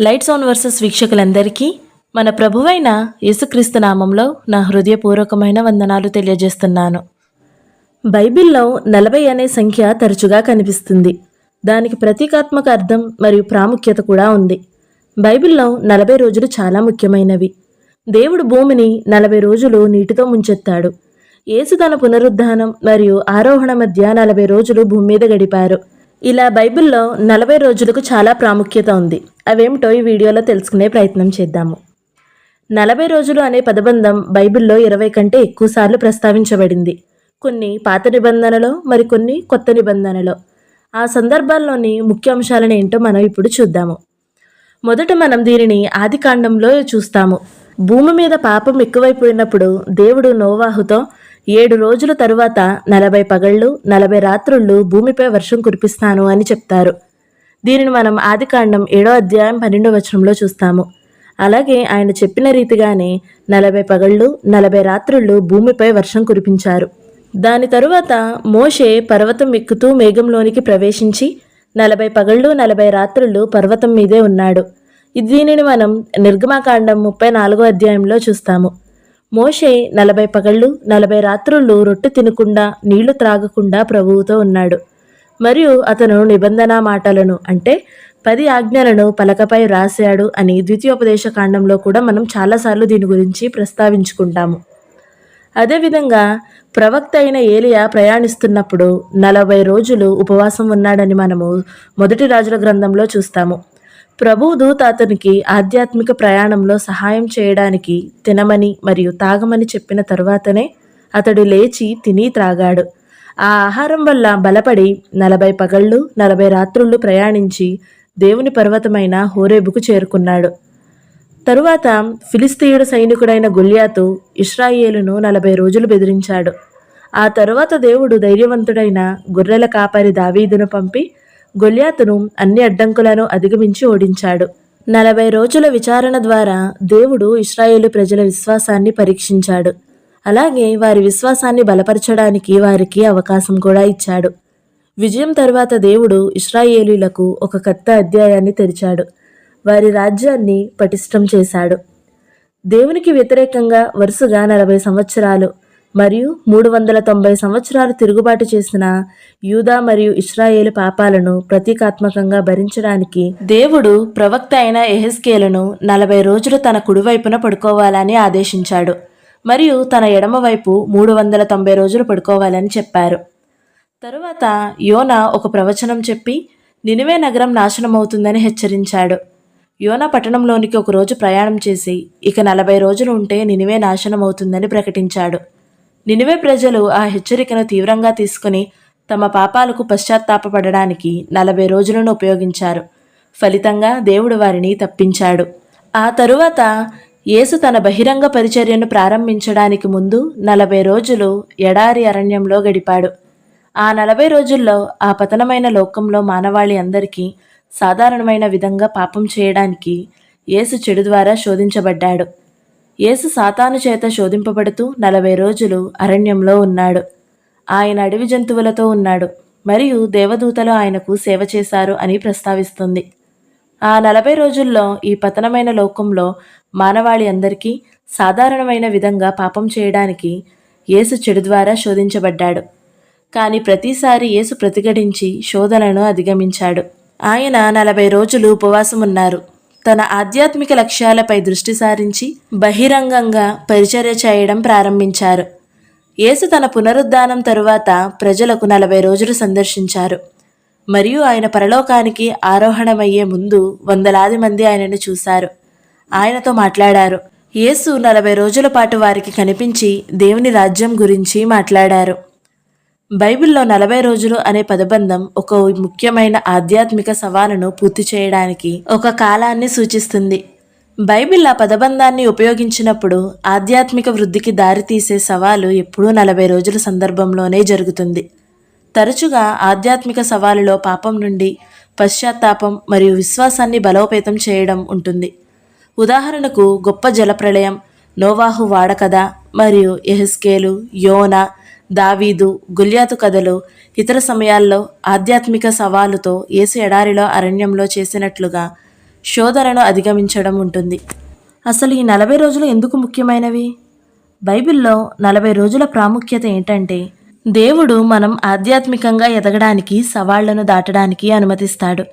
Lights on versus వీక్షకులందరికీ మన ప్రభువైన యేసుక్రీస్తు నామంలో నా హృదయపూర్వకమైన వందనాలు తెలియజేస్తున్నాను. బైబిల్లో నలభై అనే సంఖ్య తరచుగా కనిపిస్తుంది. దానికి ప్రతీకాత్మక అర్థం మరియు ప్రాముఖ్యత కూడా ఉంది. బైబిల్లో నలభై రోజులు చాలా ముఖ్యమైనవి. దేవుడు భూమిని నలభై రోజులు నీటితో ముంచెత్తాడు. యేసు తన పునరుద్ధానం మరియు ఆరోహణ మధ్య నలభై రోజులు భూమి మీద గడిపారు. ఇలా బైబిల్లో నలభై రోజులకు చాలా ప్రాముఖ్యత ఉంది. అవేమిటో ఈ వీడియోలో తెలుసుకునే ప్రయత్నం చేద్దాము. నలభై రోజులు అనే పదబంధం బైబిల్లో ఇరవై కంటే ఎక్కువసార్లు ప్రస్తావించబడింది. కొన్ని పాత నిబంధనలో మరికొన్ని కొత్త నిబంధనలో. ఆ సందర్భాల్లోని ముఖ్య అంశాలను ఏంటో మనం ఇప్పుడు చూద్దాము. మొదట మనం దీనిని ఆది కాండంలో చూస్తాము. భూమి మీద పాపం ఎక్కువైపోయినప్పుడు దేవుడు నోవాహుతో ఏడు రోజుల తరువాత నలభై పగళ్ళు నలభై రాత్రుళ్ళు భూమిపై వర్షం కురిపిస్తాను అని చెప్తారు. దీనిని మనం ఆదికాండం ఏడో అధ్యాయం పన్నెండో వచనంలో చూస్తాము. అలాగే ఆయన చెప్పిన రీతిగానే నలభై పగళ్ళు నలభై రాత్రుళ్ళు భూమిపై వర్షం కురిపించారు. దాని తరువాత మోషే పర్వతం ఎక్కుతూ మేఘంలోనికి ప్రవేశించి నలభై పగళ్ళు నలభై రాత్రుళ్ళు పర్వతం మీదే ఉన్నాడు. దీనిని మనం నిర్గమాకాండం ముప్పై నాలుగో అధ్యాయంలో చూస్తాము. మోషే నలభై పగళ్ళు నలభై రాత్రులు రొట్టె తినకుండా నీళ్ళు త్రాగకుండా ప్రభువుతో ఉన్నాడు. మరియు అతను నిబంధన మాటలను అంటే పది ఆజ్ఞలను పలకపై వ్రాసాడు అని ద్వితీయోపదేశ కాండంలో కూడా మనం చాలాసార్లు దీని గురించి ప్రస్తావించుకుంటాము. అదేవిధంగా ప్రవక్త అయిన ఏలియా ప్రయాణిస్తున్నప్పుడు నలభై రోజులు ఉపవాసం ఉన్నాడని మనము మొదటి రాజుల గ్రంథంలో చూస్తాము. ప్రభు దూత అతనికి ఆధ్యాత్మిక ప్రయాణంలో సహాయం చేయడానికి తినమని మరియు తాగమని చెప్పిన తరువాతనే అతడు లేచి తిని త్రాగాడు. ఆ ఆహారం వల్ల బలపడి నలభై పగళ్ళు నలభై రాత్రుళ్ళు ప్రయాణించి దేవుని పర్వతమైన హోరేబుకు చేరుకున్నాడు. తరువాత ఫిలిస్తీయుడు సైనికుడైన గుల్యాతు ఇస్రాయేలును నలభై రోజులు బెదిరించాడు. ఆ తరువాత దేవుడు ధైర్యవంతుడైన గొర్రెల కాపరి దావీదును పంపి గొలియాతును అన్ని అడ్డంకులను అధిగమించి ఓడించాడు. నలభై రోజుల విచారణ ద్వారా దేవుడు ఇస్రాయేలు ప్రజల విశ్వాసాన్ని పరీక్షించాడు. అలాగే వారి విశ్వాసాన్ని బలపరచడానికి వారికి అవకాశం కూడా ఇచ్చాడు. విజయం తర్వాత దేవుడు ఇస్రాయేలీలకు ఒక కొత్త అధ్యాయాన్ని తెరిచాడు. వారి రాజ్యాన్ని పటిష్టం చేశాడు. దేవునికి వ్యతిరేకంగా వరుసగా నలభై సంవత్సరాలు మరియు మూడు వందల తొంభై సంవత్సరాలు తిరుగుబాటు చేసిన యూదా మరియు ఇస్రాయేలు పాపాలను ప్రతీకాత్మకంగా భరించడానికి దేవుడు ప్రవక్త అయిన ఎహెస్కేలను నలభై రోజులు తన కుడివైపున పడుకోవాలని ఆదేశించాడు. మరియు తన ఎడమవైపు మూడు వందల తొంభై రోజులు పడుకోవాలని చెప్పారు. తరువాత యోన ఒక ప్రవచనం చెప్పి నినివే నగరం నాశనమవుతుందని హెచ్చరించాడు. యోన పట్టణంలోనికి ఒక రోజు ప్రయాణం చేసి ఇక నలభై రోజులు ఉంటే నినివే నాశనం అవుతుందని ప్రకటించాడు. నినివే ప్రజలు ఆ హెచ్చరికను తీవ్రంగా తీసుకుని తమ పాపాలకు పశ్చాత్తాపపడడానికి నలభై రోజులను ఉపయోగించారు. ఫలితంగా దేవుడు వారిని తప్పించాడు. ఆ తరువాత యేసు తన బహిరంగ పరిచర్యను ప్రారంభించడానికి ముందు నలభై రోజులు ఎడారి అరణ్యంలో గడిపాడు. ఆ నలభై రోజుల్లో ఆ పతనమైన లోకంలో మానవాళి అందరికీ సాధారణమైన విధంగా పాపం చేయడానికి యేసు చెడు ద్వారా శోధించబడ్డాడు. యేసు సాతాను చేత శోధింపబడుతూ నలభై రోజులు అరణ్యంలో ఉన్నాడు. ఆయన అడవి జంతువులతో ఉన్నాడు. మరియు దేవదూతలు ఆయనకు సేవ చేశారు అని ప్రస్తావిస్తుంది. ఆ నలభై రోజుల్లో ఈ పతనమైన లోకంలో మానవాళి అందరికీ సాధారణమైన విధంగా పాపం చేయడానికి యేసు చెడు ద్వారా శోధించబడ్డాడు. కానీ ప్రతిసారి యేసు ప్రతిఘటించి శోధనను అధిగమించాడు. ఆయన నలభై రోజులు ఉపవాసం ఉన్నారు తన ఆధ్యాత్మిక లక్ష్యాలపై దృష్టి సారించి బహిరంగంగా పరిచర్య చేయడం ప్రారంభించారు. యేసు తన పునరుద్ధానం తరువాత ప్రజలకు నలభై రోజులు సందర్శించారు. మరియు ఆయన పరలోకానికి ఆరోహణమయ్యే ముందు వందలాది మంది ఆయనను చూశారు. ఆయనతో మాట్లాడారు. యేసు నలభై రోజుల పాటు వారికి కనిపించి దేవుని రాజ్యం గురించి మాట్లాడారు. బైబిల్లో నలభై రోజులు అనే పదబంధం ఒక ముఖ్యమైన ఆధ్యాత్మిక సవాలును పూర్తి చేయడానికి ఒక కాలాన్ని సూచిస్తుంది. బైబిల్ ఆ పదబంధాన్ని ఉపయోగించినప్పుడు ఆధ్యాత్మిక వృద్ధికి దారితీసే సవాలు ఎప్పుడూ నలభై రోజుల సందర్భంలోనే జరుగుతుంది. తరచుగా ఆధ్యాత్మిక సవాలులో పాపం నుండి పశ్చాత్తాపం మరియు విశ్వాసాన్ని బలోపేతం చేయడం ఉంటుంది. ఉదాహరణకు గొప్ప జలప్రళయం నోవాహు వాడకథ మరియు ఎహెస్కేలు యోనా దావీదు గుల్యాతు కథలు ఇతర సమయాల్లో ఆధ్యాత్మిక సవాలుతో యేసు ఎడారిలో అరణ్యంలో చేసినట్లుగా శోధనను అధిగమించడం ఉంటుంది. అసలు ఈ నలభై రోజులు ఎందుకు ముఖ్యమైనవి? బైబిల్లో నలభై రోజుల ప్రాముఖ్యత ఏంటంటే దేవుడు మనం ఆధ్యాత్మికంగా ఎదగడానికి సవాళ్ళను దాటడానికి అనుమతిస్తాడు.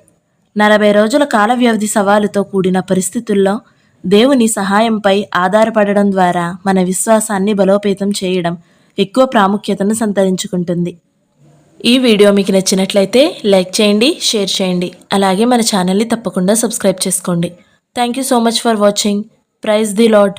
నలభై రోజుల కాల వ్యవధి సవాలుతో కూడిన పరిస్థితుల్లో దేవుని సహాయంపై ఆధారపడడం ద్వారా మన విశ్వాసాన్ని బలోపేతం చేయడం ఎక్కువ ప్రాముఖ్యతను సంతరించుకుంటుంది. ఈ వీడియో మీకు నచ్చినట్లయితే లైక్ చేయండి షేర్ చేయండి. అలాగే మన ఛానల్ని తప్పకుండా సబ్స్క్రైబ్ చేసుకోండి. Thank you so much for watching praise the lord